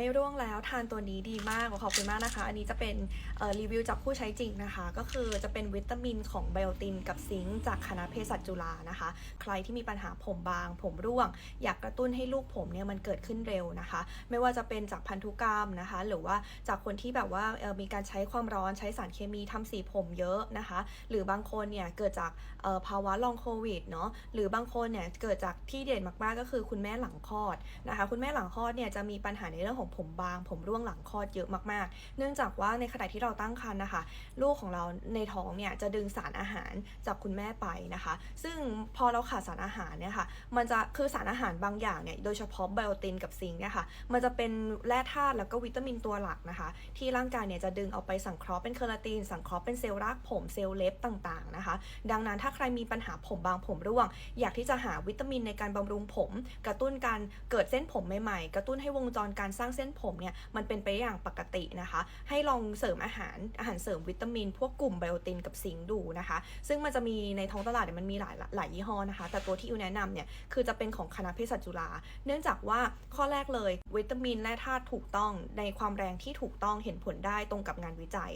ไม่ร่วงแล้วทานตัวนี้ดีมากขอบคุณมากนะคะ อันนี้จะเป็นรีวิวจากผู้ใช้จริงนะคะ ก็คือจะเป็นวิตามินของไบโอตินกับซิงค์จากคณะเภสัชจุฬานะคะ ใครที่มีปัญหาผมบาง ผมร่วง อยากกระตุ้นให้ลูกผมเนี่ยมันเกิดขึ้นเร็วนะคะ ไม่ว่าจะเป็นจากพันธุกรรมนะคะ หรือว่าจากคนที่แบบว่ามีการใช้ความร้อนใช้สารเคมีทำสีผมเยอะนะคะ หรือบางคนเนี่ยเกิดจากภาวะลองโควิดเนาะหรือบางคนเนี่ยเกิดจากที่เด่นมากๆก็คือคุณแม่หลังคลอดนะคะ คุณแม่หลังคลอดเนี่ยจะมีปัญหาในเรื่องของผมบาง ผมร่วงหลังคลอดเยอะมากๆ เนื่องจากว่าในขณะที่เราตั้งครรภ์นะคะ ลูกของเราในท้องเนี่ยจะดึงสารอาหารจากคุณแม่ไปนะคะ ซึ่งพอเราขาดสารอาหารเนี่ยค่ะ มันจะคือสารอาหารบางอย่างเนี่ย โดยเฉพาะไบโอตินกับซิงค์เนี่ยค่ะ มันจะเป็นแร่ธาตุแล้วก็วิตามินตัวหลักนะคะ ที่ร่างกายเนี่ยจะดึงเอาไปสังเคราะห์เป็นเคอราติน สังเคราะห์เป็นเซลล์รากผมเซลล์เล็บต่างๆนะคะ ดังนั้นถ้าใครมีปัญหาผมบางผมร่วง อยากที่จะหาวิตามินในการบำรุงผม กระตุ้นการเกิดเส้นผมใหม่ๆ กระตุ้นให้วงจรการสร้างเส้นผมเนี่ยมันเป็นไปอย่างปกตินะคะ ให้ลองเสริมอาหารอาหารเสริมวิตามิน พวกกลุ่มไบโอตินกับซิงดูนะคะ ซึ่งมันจะมีในท้องตลาดเนี่ยมันมีหลายหลายยี่ห้อนะคะ แต่ตัวที่อิวแนะนำเนี่ยคือจะเป็นของคณะเภสัชจุฬาเนื่องจากว่าข้อแรกเลยวิตามินและธาตุถูกต้องในความแรงที่ถูกต้องเห็นผลได้ตรงกับงานวิจัย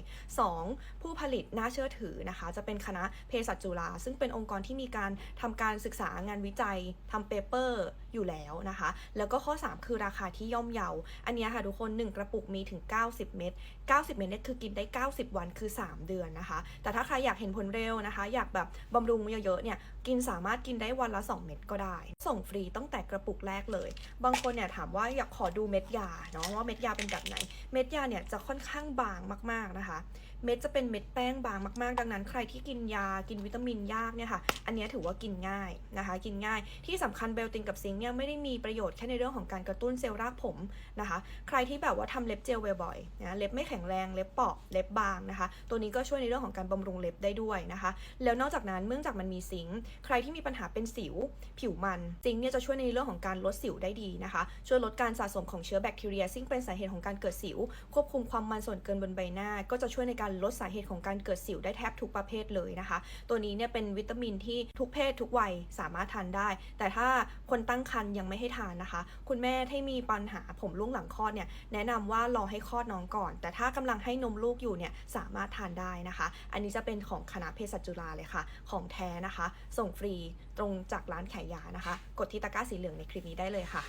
2. ผู้ผลิตน่าเชื่อถือนะคะ จะเป็นคณะเภสัชจุฬาซึ่งเป็นองค์กรที่มีการทำการศึกษางานวิจัยทำเปเปอร์ อยู่แล้วนะคะ แล้วก็ข้อ 3 คือราคาที่ย่อมเยา อันนี้ค่ะทุกคน 1 กระปุกมีถึง 90 เม็ด 90 เม็ดเนี่ยคือกินได้ 90 วันคือ 3 เดือนนะคะ แต่ถ้าใครอยากเห็นผลเร็วนะคะ อยากแบบบำรุงเยอะๆเนี่ย กินสามารถกินได้วันละ 2 เม็ดก็ได้ ส่งฟรีตั้งแต่กระปุกแรกเลย บางคนเนี่ยถามว่าอยากขอดูเม็ดยาเนาะว่าเม็ดยาเป็นแบบไหน เม็ดยาเนี่ยจะค่อนข้างบางมากๆนะคะ เม็ดจะเป็นเม็ดแป้งบางมากๆ ดังนั้น ใครที่กินยากินวิตามินยากเนี่ยค่ะ อันนี้ถือว่ากินง่ายนะคะ กินง่ายที่สำคัญเบลตินกับซิงค์เนี่ยไม่ได้มีประโยชน์แค่ในเรื่องของการกระตุ้นเซลล์รากผมนะคะ ใครที่แบบว่าทำเล็บเจลบ่อยๆนะเล็บไม่แข็งแรงเล็บเปราะเล็บบางนะคะ ตัวนี้ก็ช่วยในเรื่องของการบำรุงเล็บได้ด้วยนะคะ แล้วนอกจากนั้นเนื่องจากมันมีซิงค์ใครที่มีปัญหาเป็นสิวผิวมันซิงค์เนี่ยจะช่วยในเรื่องของการลดสิวได้ดีนะคะ ช่วยลดการสะสมของเชื้อแบคทีเรียซึ่งเป็นสาเหตุของการเกิดสิว ควบคุมความมันส่วนเกินบนใบหน้า ก็จะช่วยในการลดสาเหตุของการเกิดสิวได้แทบทุกประเภทเลยนะคะ ตัวนี้เนี่ยเป็นวิตามินที่ทุกเพศทุกวัยสามารถทานได้ แต่ถ้าคนตั้งคคันยังไม่ให้ทานนะคะ คุณแม่ที่มีปัญหาผมร่วงหลังคลอดเนี่ยแนะนำว่ารอให้คลอดน้องก่อน แต่ถ้ากำลังให้นมลูกอยู่เนี่ยสามารถทานได้นะคะ อันนี้จะเป็นของคณะเภสัชจุฬาเลยค่ะ ของแท้นะคะ ส่งฟรีตรงจากร้านขายยานะคะ กดที่ตะกร้าสีเหลืองในคลิปนี้ได้เลยค่ะ